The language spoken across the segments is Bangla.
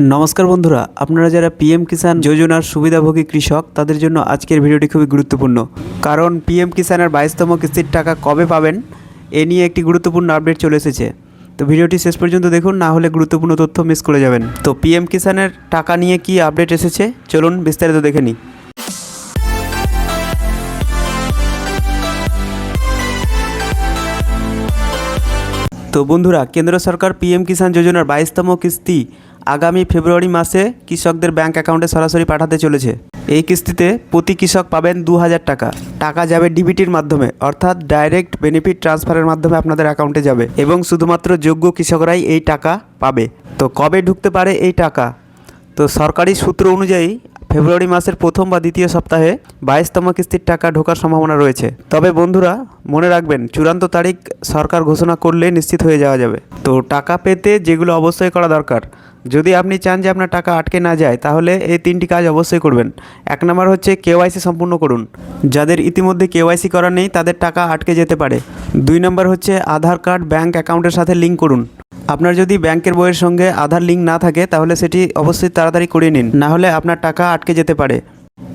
নমস্কার বন্ধুরা, আপনারা যারা পিএম কিষাণ যোজনার সুবিধাভোগী কৃষক, তাদের জন্য আজকের ভিডিওটি খুবই গুরুত্বপূর্ণ। কারণ পিএম কিষাণের বাইশতম কিস্তির টাকা কবে পাবেন, এ নিয়ে একটি গুরুত্বপূর্ণ আপডেট চলে এসেছে। তো ভিডিওটি শেষ পর্যন্ত দেখুন, না হলে গুরুত্বপূর্ণ তথ্য মিস করে যাবেন। তো পিএম কিষাণের টাকা নিয়ে কি আপডেট এসেছে, চলুন বিস্তারিত দেখে নিই। তো বন্ধুরা, কেন্দ্র সরকার পিএম কিষাণ যোজনার বাইশতম কিস্তি আগামী ফেব্রুয়ারি মাসে কৃষকদের ব্যাংক অ্যাকাউন্টে সরাসরি পাঠাতে চলেছে। এই কিস্তিতে প্রতি কৃষক পাবেন দু হাজার টাকা। টাকা যাবে ডিবিটির মাধ্যমে, অর্থাৎ ডাইরেক্ট বেনিফিট ট্রান্সফারের মাধ্যমে আপনাদের অ্যাকাউন্টে যাবে এবং শুধুমাত্র যোগ্য কৃষকরাই এই টাকা পাবে। তো কবে ঢুকতে পারে এই টাকা? তো সরকারি সূত্র অনুযায়ী ফেব্রুয়ারি মাসের প্রথম বা দ্বিতীয় সপ্তাহে বাইশতম কিস্তির টাকা ঢোকার সম্ভাবনা রয়েছে। তবে বন্ধুরা, মনে রাখবেন, চূড়ান্ত তারিখ সরকার ঘোষণা করলে নিশ্চিত হয়ে যাওয়া যাবে। তো টাকা পেতে যেগুলো অবশ্যই করা দরকার। যদি আপনি চান যে আপনার টাকা আটকে না যায়, তাহলে এই তিনটি কাজ অবশ্যই করবেন। এক নম্বর হচ্ছে কেওয়াইসি সম্পূর্ণ করুন। যাদের ইতিমধ্যে কেওয়াইসি করা নেই, তাদের টাকা আটকে যেতে পারে। দুই নম্বর হচ্ছে আধার কার্ড, ব্যাংক অ্যাকাউন্টের সাথে লিঙ্ক করুন। আপনার যদি ব্যাংকের বইয়ের সঙ্গে আধার লিঙ্ক না থাকে, তাহলে সেটি অবশ্যই তাড়াতাড়ি করিয়ে নিন। না হলে আপনার টাকা আটকে যেতে পারে।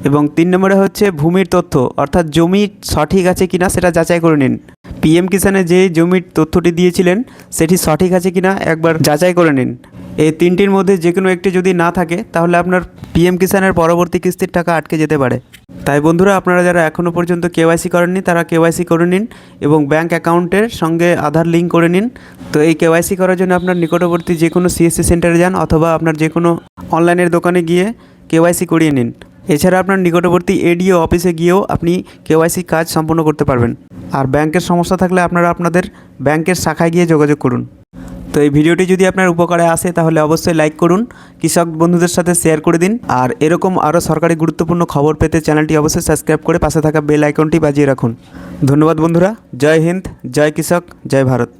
এবং তিন নম্বরে হচ্ছে ভূমির তথ্য, অর্থাৎ জমি সঠিক আছে কিনা সেটা যাচাই করে নিন। পিএম কিষানে যে জমির তথ্যটি দিয়েছিলেন, সেটি সঠিক আছে কিনা একবার যাচাই করে নিন। এই তিনটির মধ্যে যে কোনো একটি যদি না থাকে, তাহলে আপনার পিএম কিষানের পরবর্তী কিস্তির টাকা আটকে যেতে পারে। তাই বন্ধুরা, আপনারা যারা এখনও পর্যন্ত কেওয়াইসি করেননি, তারা কেওয়াইসি করে নিন এবং ব্যাংক অ্যাকাউন্টের সঙ্গে আধার লিঙ্ক করে নিন। তো এই কেওয়াইসি করার জন্য আপনার নিকটবর্তী যে কোনো সিএসসি সেন্টারে যান অথবা আপনার যে কোনো অনলাইনের দোকানে গিয়ে কেওয়াইসি করিয়ে নিন। এছাড়া আপনার নিকটবর্তী এডিও অফিসে গিয়েও আপনি কেওয়াইসি কাজ সম্পন্ন করতে পারবেন। আর ব্যাংকের সমস্যা থাকলে আপনারা আপনাদের ব্যাংকের শাখায় গিয়ে যোগাযোগ করুন। তো এই ভিডিওটি যদি আপনার উপকারে আসে, তাহলে অবশ্যই লাইক করুন, কৃষক বন্ধুদের সাথে শেয়ার করে দিন। আর এরকম আরও সরকারি গুরুত্বপূর্ণ খবর পেতে চ্যানেলটি অবশ্যই সাবস্ক্রাইব করে পাশে থাকা বেল আইকনটি বাজিয়ে রাখুন। ধন্যবাদ বন্ধুরা, জয় হিন্দ, জয় কৃষক, জয় ভারত।